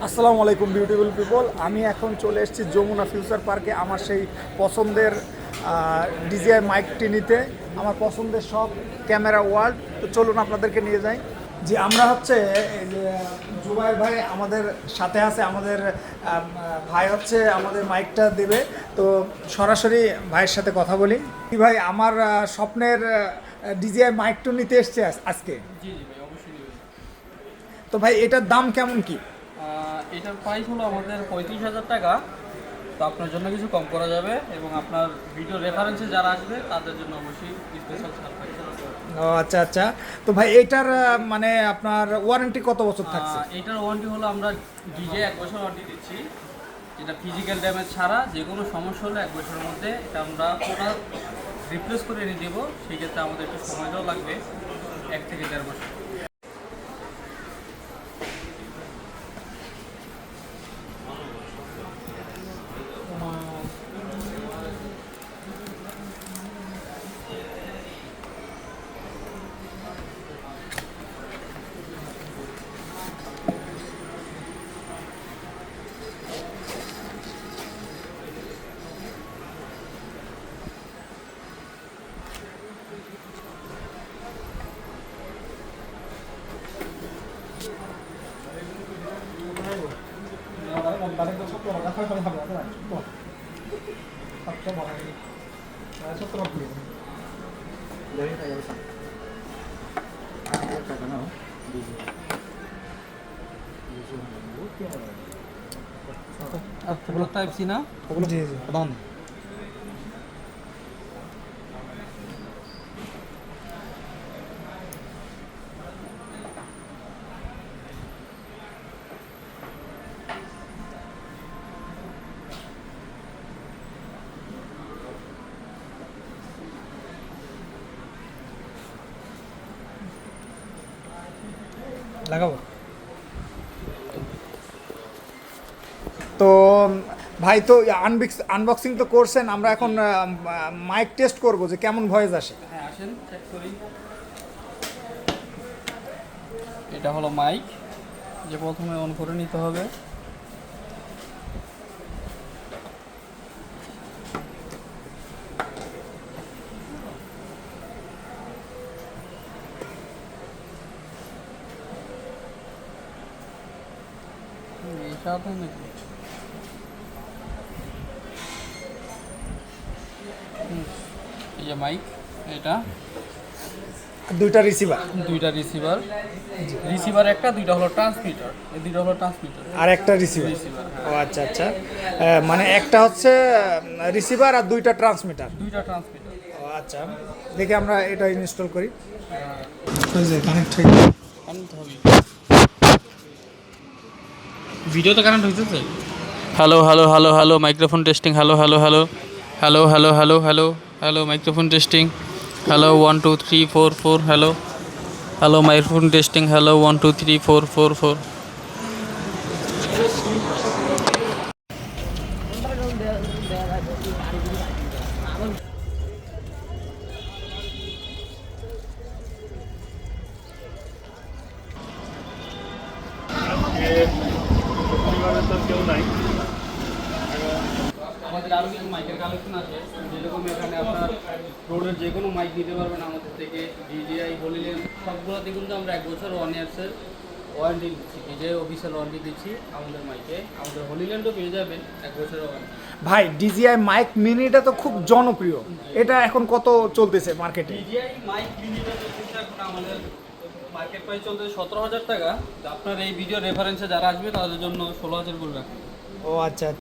আসসালামু আলাইকুম beautiful people আমি এখন চলে এসেছি যমুনা ফিউচার পার্কে আমার সেই পছন্দের ডিজিআই মাইকটি নিতে। আমার পছন্দের সব ক্যামেরা ওয়ার্ল্ড। তো চলুন আপনাদেরকে নিয়ে যাই। যে আমরা হচ্ছে জুবাইর ভাই আমাদের সাথে আছে আমাদের ভাই হচ্ছে আমাদের মাইকটা দেবে। তো সরাসরি ভাইয়ের সাথে কথা বলি। কি ভাই আমার স্বপ্নের ডিজিআই মাইকটা নিতে এসছে আজ- আজকে। জি জি অবশ্যই তো ভাই এটার দাম কেমন কি? এটার প্রাইস হলো আমাদের পঁয়ত্রিশ হাজার টাকা। তো আপনার জন্য কিছু কম করা যাবে এবং আপনার ভিডিও রেফারেন্সে যারা আসবে তাদের জন্য অবশ্যই স্পেশাল ছাড় ও আচ্ছা আচ্ছা। তো ভাই এটার মানে আপনার ওয়ারেন্টি কত বছর থাকছে? এটার ওয়ারেন্টি হলো আমরা ডিজে এক বছর ওয়ারেন্টি দিচ্ছি। যেটা ফিজিক্যাল ড্যামেজ ছাড়া যে কোনো সমস্যা হলে এক বছরের মধ্যে এটা আমরা পুরো রিপ্লেস করে এনে দেবো। সেই ক্ষেত্রে আমাদের একটু সময় দেওয়া লাগবে এক থেকে দেড় বছর। 다른 거 섞어라. 약간 하면 약간 섞어. 섞어 봐. 나 섞어 봐. 여기다 여기서. 아, 여기다가 넣어. 미지. 미지. 아, 그거 타입 C나? 그거 G. 나왔네. লাগাবো। তো ভাই তো আনবিক্স আনবক্সিং তো করছেন আমরা এখন মাইক টেস্ট করব যে কেমন ভয়েস আসে। হ্যাঁ আসেন চেক করি। এটা হলো মাইক যে প্রথমে অন করে নিতে হবে। হুম, এটা নাকি এই যে মাইক এটা। দুইটা রিসিভার দুইটা রিসিভার রিসিভার একটা দুইটা হলো ট্রান্সমিটার এই দুইটা হলো ট্রান্সমিটার আর একটা রিসিভার রিসিভার ও আচ্ছা আচ্ছা। মানে একটা হচ্ছে রিসিভার আর দুইটা ট্রান্সমিটার দুইটা ট্রান্সমিটার ও আচ্ছা। দেখি আমরা এটা ইনস্টল করি। কানেক্ট কানেক্ট হবে ভিডিও তো কানেক্ট হইতেছে hello hello hello hello microphone testing hello hello hello hello hello hello hello hello microphone testing hello one two three four four hello hello microphone testing hello one two three four four four আমাদের আরও কিছু মাইকের collection আছে। যেরকম এখানে আপনার রোডের যে কোনো মাইক নিতে পারবেন আমাদের থেকে। ডিজিআই বলিলেন সবগুলোতে কিন্তু আমরা এক বছর ওয়ান ইয়ার্সের ওয়ারেন্টি দিচ্ছি। ডিজিআই অফিসিয়াল ওয়ারেন্টি দিচ্ছি আমাদের মাইকে আমাদের হোলিল্যান্ডও পেয়ে যাবেন এক বছরের ওয়ারেন্টি ভাই ডিজিআই মাইক মিনিটা তো খুব জনপ্রিয়। এটা এখন কত চলতেছে মার্কেটে ডিজিআই মাইক মিনিটা চলতেছে এখন আমাদের মার্কেট প্রাইস চলছে সতেরো হাজার টাকা। আপনার এই ভিডিও রেফারেন্সে যারা আসবে, তাদের জন্য ষোলো হাজার করে রাখুন ও আচ্ছা।